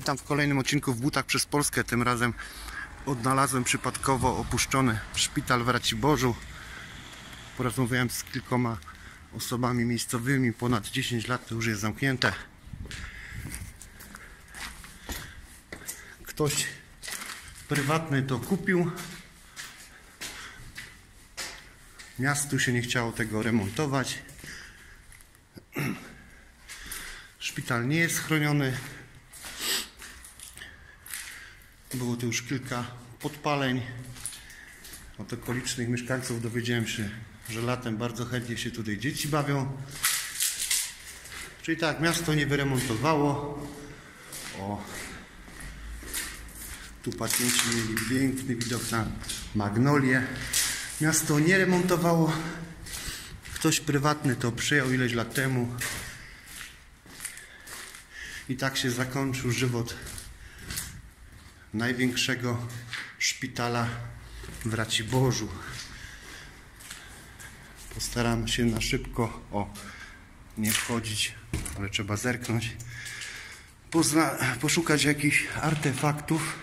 Witam w kolejnym odcinku w Butach przez Polskę. Tym razem odnalazłem przypadkowo opuszczony szpital w Raciborzu. Porozmawiałem z kilkoma osobami miejscowymi. Ponad 10 lat to już jest zamknięte. Ktoś prywatny to kupił. Miastu się nie chciało tego remontować. Szpital nie jest chroniony. Było tu już kilka podpaleń. Od okolicznych mieszkańców dowiedziałem się, że latem bardzo chętnie się tutaj dzieci bawią. Czyli tak, miasto nie wyremontowało. O, tu pacjenci mieli piękny widok na magnolię. Miasto nie remontowało. Ktoś prywatny to przyjął ileś lat temu. I tak się zakończył żywot największego szpitala w Raciborzu. Postaram się na szybko, o, nie wchodzić, ale trzeba zerknąć, pozna, poszukać jakichś artefaktów.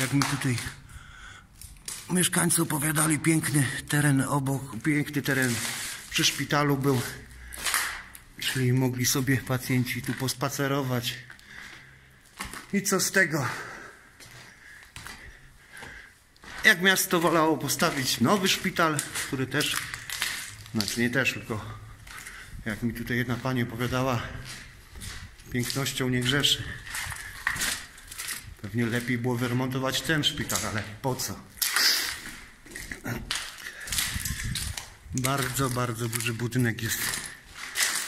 Jak mi tutaj mieszkańcy opowiadali, piękny teren obok, piękny teren przy szpitalu był. Czyli mogli sobie pacjenci tu pospacerować. I co z tego? Jak miasto wolało postawić nowy szpital, który też, znaczy nie też, tylko jak mi tutaj jedna pani opowiadała, pięknością nie grzeszy. Pewnie lepiej było wyremontować ten szpital, ale po co? Bardzo, bardzo duży budynek jest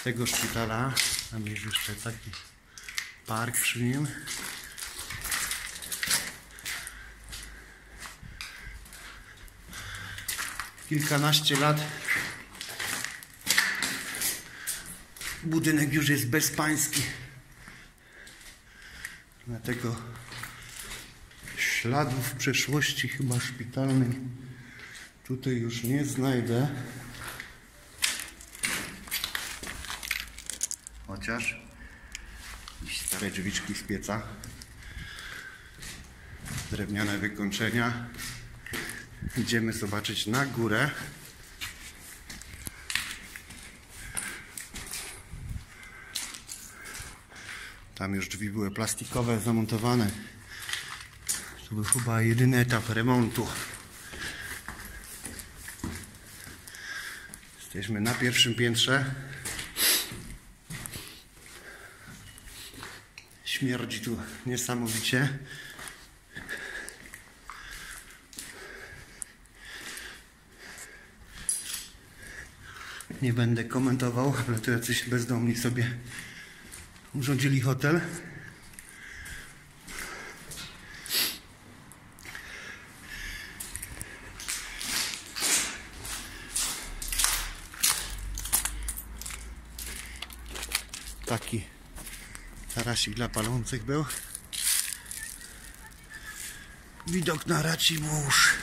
tego szpitala. Tam jest jeszcze taki park przy nim. Kilkanaście lat budynek już jest bezpański. Dlatego śladów przeszłości chyba szpitalnej tutaj już nie znajdę. Chociaż jakieś stare drzwiczki z pieca. Drewniane wykończenia. Idziemy zobaczyć na górę. Tam już drzwi były plastikowe, zamontowane. To był chyba jedyny etap remontu. Jesteśmy na pierwszym piętrze. Śmierdzi tu niesamowicie. Nie będę komentował, ale tu jacyś bezdomni sobie urządzili hotel. Taki tarasik dla palących był. Widok na Racibórz.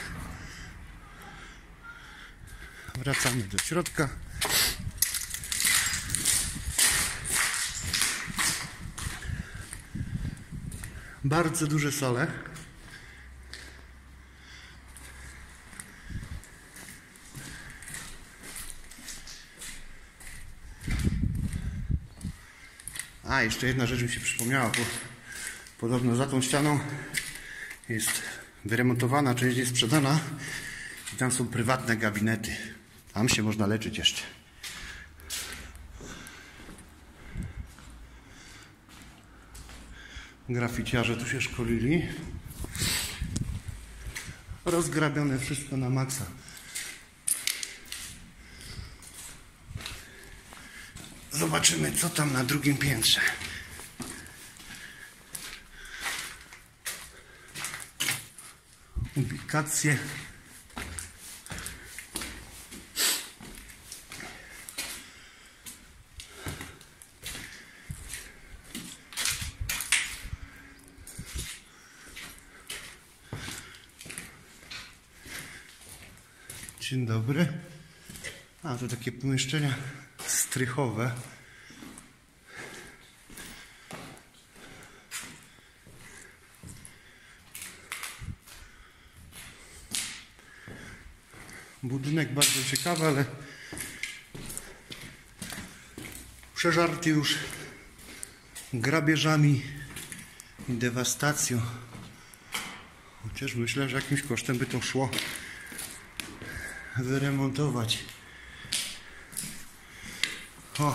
Wracamy do środka. Bardzo duże sale. A, jeszcze jedna rzecz mi się przypomniała, bo podobno za tą ścianą jest wyremontowana, część jest sprzedana i tam są prywatne gabinety. Tam się można leczyć jeszcze. Graficiarze tu się szkolili. Rozgrabione wszystko na maksa. Zobaczymy, co tam na drugim piętrze. Ubikacje. Dzień dobry. A, to takie pomieszczenia strychowe. Budynek bardzo ciekawy, ale przeżarty już grabieżami i dewastacją. Chociaż myślę, że jakimś kosztem by to szło wyremontować. O!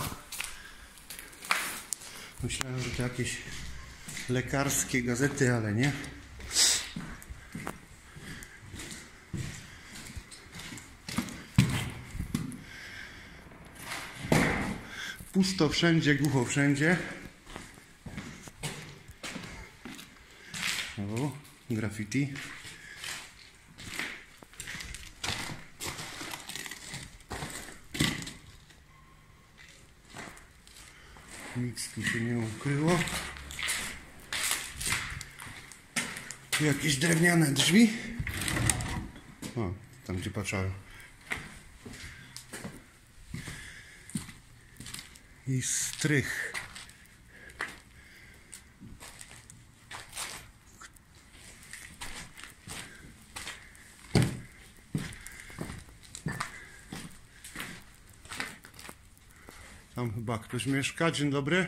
Myślałem, że to jakieś lekarskie gazety, ale nie. Pusto wszędzie, głucho wszędzie. O, graffiti. Nic tu się nie ukryło. Tu jakieś drewniane drzwi. O, tam gdzie patrzałem. I strych. Tam chyba ktoś mieszka. Dzień dobry.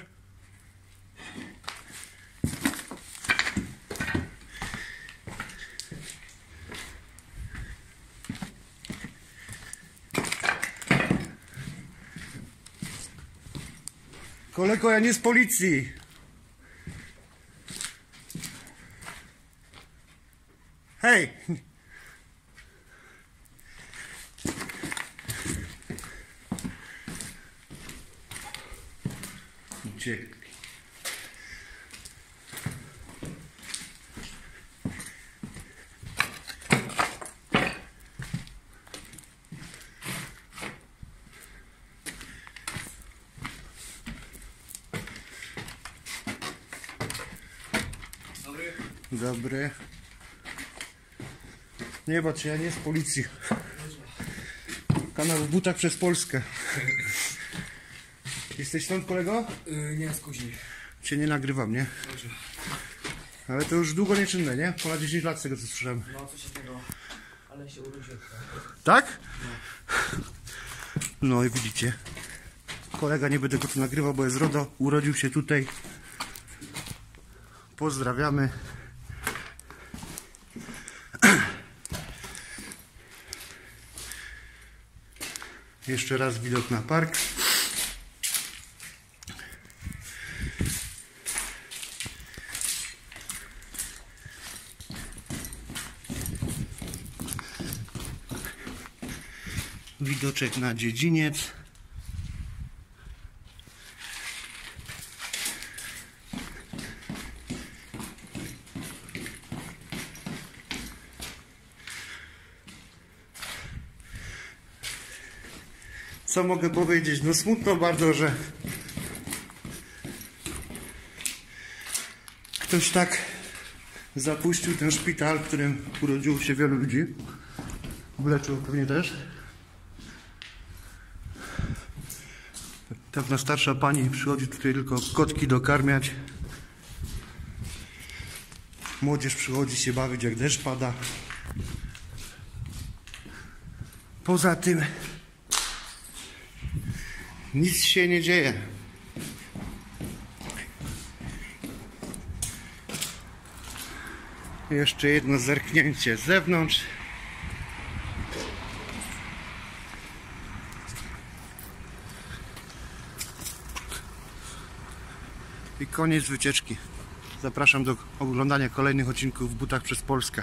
Kolego, ja nie z policji. Hej! Uciekli. Dobry. Dobry. Nie, czy ja nie z policji. Kanał w butach przez Polskę. Jesteś stąd kolego? Yy, nie, skuźni. Cię nie nagrywam, nie? Dobrze. Ale to już długo nieczynne, nie? Ponad 10 lat z tego co słyszałem. No, coś takiego. Ale się urodziłem. Tak? No i widzicie. Kolega nie będę go tu nagrywał, bo jest RODO. Urodził się tutaj. Pozdrawiamy. Jeszcze raz widok na park. Widoczek na dziedziniec. Co mogę powiedzieć? No smutno bardzo, że ktoś tak zapuścił ten szpital, w którym urodziło się wielu ludzi. Uleczył pewnie też. Pewna starsza pani przychodzi tutaj tylko kotki dokarmiać. Młodzież przychodzi się bawić jak deszcz pada. Poza tym nic się nie dzieje. Jeszcze jedno zerknięcie z zewnątrz. Koniec wycieczki. Zapraszam do oglądania kolejnych odcinków w butach przez Polskę.